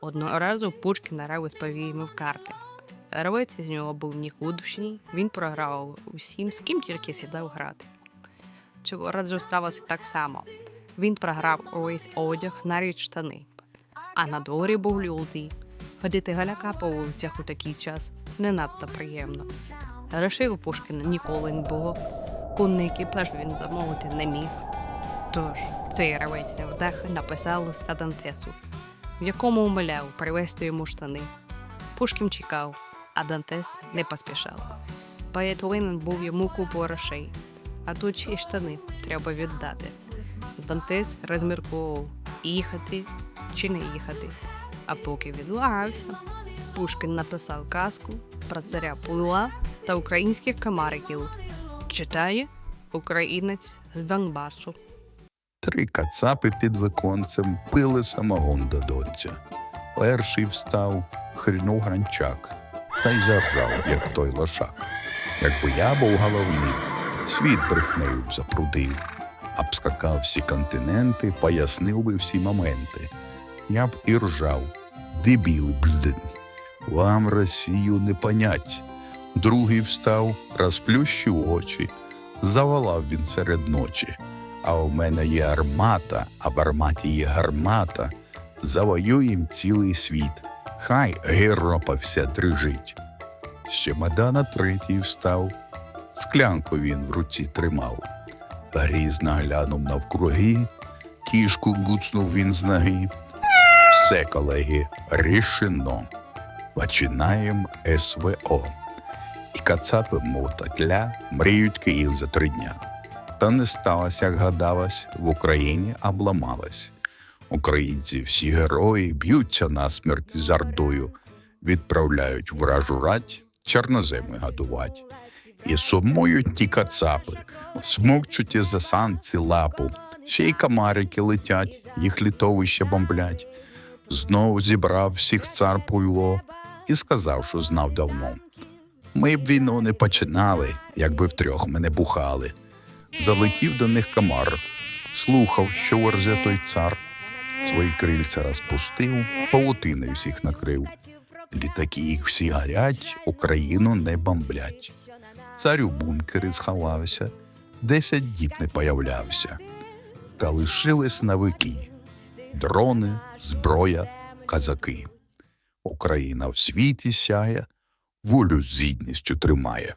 Одного разу Пушкін розповів йому в карти. Гравець з нього був нікудишній, він програв усім, з ким тільки сідав грати. Цього разу сталося так само. Він програв увесь одяг, навіть штани. А на дворі був лютий. Ходити галяка по вулицях у такий час не надто приємно. Грошей у Пушкіна ніколи не було. Конний екіпаж він замовити не міг. Тож цей гравець невдах написав листа Дантесу, в якому умоляв привезти йому штани. Пушкін чекав, а Дантес не поспішав. Поет винен був йому купу грошей, а тут ще й штани треба віддати. Дантес розмірковував, їхати чи не їхати. А поки відлагався, Пушкін написав казку про царя Пула та українських комариків. Читає українець з Донбасу. Три кацапи під виконцем пили самогон до донця. Перший встав, хрінув гранчак, та й заржав, як той лошак. Якби я був головним, світ брехнею б запрудив, обскакав всі континенти, пояснив би всі моменти. Я б і ржав, дебіли, блін, вам Росію не понять. Другий встав, розплющив очі, заволав він серед ночі. А у мене є армата, а в арматі є гармата. Завоюєм цілий світ. Хай Європа вся дрижить. З чемодана третій встав, склянку він в руці тримав. Грізно глянув навкруги, кішку гуцнув він з ноги. Все, колеги, рішено. Починаєм СВО. І кацапи, мов татля, мріють Київ за три дня. Та не сталося, як гадалось, в Україні обламалось. Українці всі герої б'ються насмерть з ордою, відправляють вражу рать чорноземи годувать. І сумують ті кацапи, смокчуть із засанці лапу, ще й комарики летять, їх літовище бомблять. Знов зібрав всіх цар Пуйло і сказав, що знав давно. Ми б війну не починали, якби втрьох ми не бухали. Залетів до них комар, слухав, що верзе той цар. Свої крильця розпустив, павутиною всіх накрив. Літаки їх всі горять, Україну не бомблять. Цар у бункері сховався, десять діб не появлявся. Та лишились навики дрони, зброя, казаки. Україна в світі сяє, волю з гідністю тримає.